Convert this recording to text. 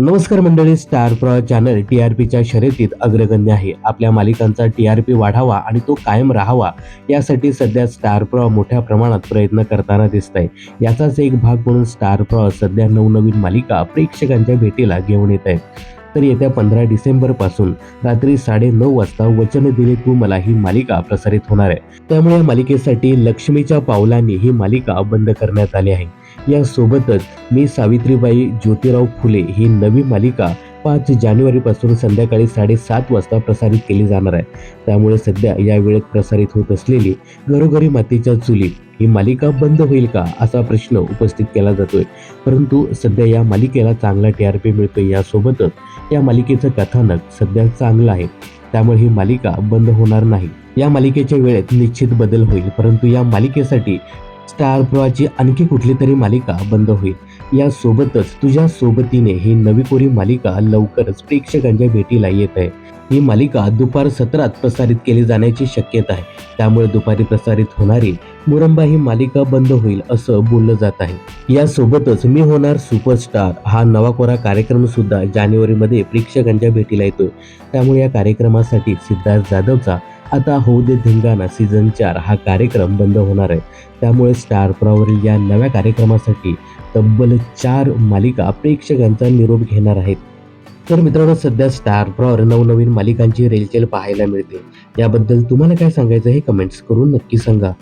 नमस्कार मंडळी स्टार प्रॉ चॅनल टी आर पीच्या शर्यतीत अग्रगण्य आहे. आपल्या मालिकांचा टी आर पी वाढावा आणि तो कायम राहावा यासाठी सध्या स्टार प्रॉ मोठ्या प्रमाणात प्रयत्न करताना दिसत आहे याचाच एक भाग म्हणून स्टार प्रॉ सध्या नवनवीन मालिका प्रेक्षकांच्या भेटीला घेऊन येत आहे तर येत्या पंधरा डिसेंबरपासून रात्री साडे नऊ वाजता वचन दिले तू मला ही मालिका प्रसारित होणार आहे. त्यामुळे या मालिकेसाठी लक्ष्मीच्या पावलांनी ही मालिका बंद करण्यात आली आहे. यासोबतच मी सावित्रीबाई ज्योतिराव फुले ही नवी मालिका पाच जानेवारीपासून संध्याकाळी साडेसात वाजता प्रसारित केली जाणार आहे. त्यामुळे सध्या या वेळेत प्रसारित होत असलेली घरोघरी मातीच्या चुली ही मालिका बंद होईल का असा प्रश्न उपस्थित केला जातोय. परंतु सध्या या मालिकेला चांगला टी आर पी मिळतोय यासोबतच या मालिकेचं कथानक सध्या चांगलं आहे. त्यामुळे ही मालिका बंद होणार नाही. या मालिकेच्या वेळेत निश्चित बदल होईल परंतु या मालिकेसाठी स्टार प्रवाची आणखी कुठली तरी मालिका बंद होईल. यासोबतच तुझ्या सोबतीने ही नवी कोरी मालिका लवकरच प्रेक्षकांच्या भेटीला येत आहे. ही मालिका दुपार सत्रात प्रसारित केली जाण्याची शक्यता आहे. त्यामुळे दुपारी प्रसारित होणारी मुरंबा ही मालिका बंद होईल असं बोललं जात आहे. यासोबतच मी होणार सुपरस्टार हा नवा कोरा कार्यक्रम सुद्धा जानेवारीमध्ये प्रेक्षकांच्या भेटीला येतोय. त्यामुळे या कार्यक्रमासाठी सिद्धार्थ जाधवचा आता होऊ दे धिंगाणा. सीझन चार हा कार्यक्रम बंद होणार आहे. त्यामुळे स्टार प्रवावरील या नव्या कार्यक्रमासाठी तब्बल चार मालिका प्रेक्षकांचा निरोप घेणार आहेत. तर मित्रांनो सध्या स्टार प्रॉवर नवनवीन मालिकांची रेलचेल पाहायला मिळते. याबद्दल तुम्हाला काय सांगायचं हे कमेंट्स करून नक्की सांगा.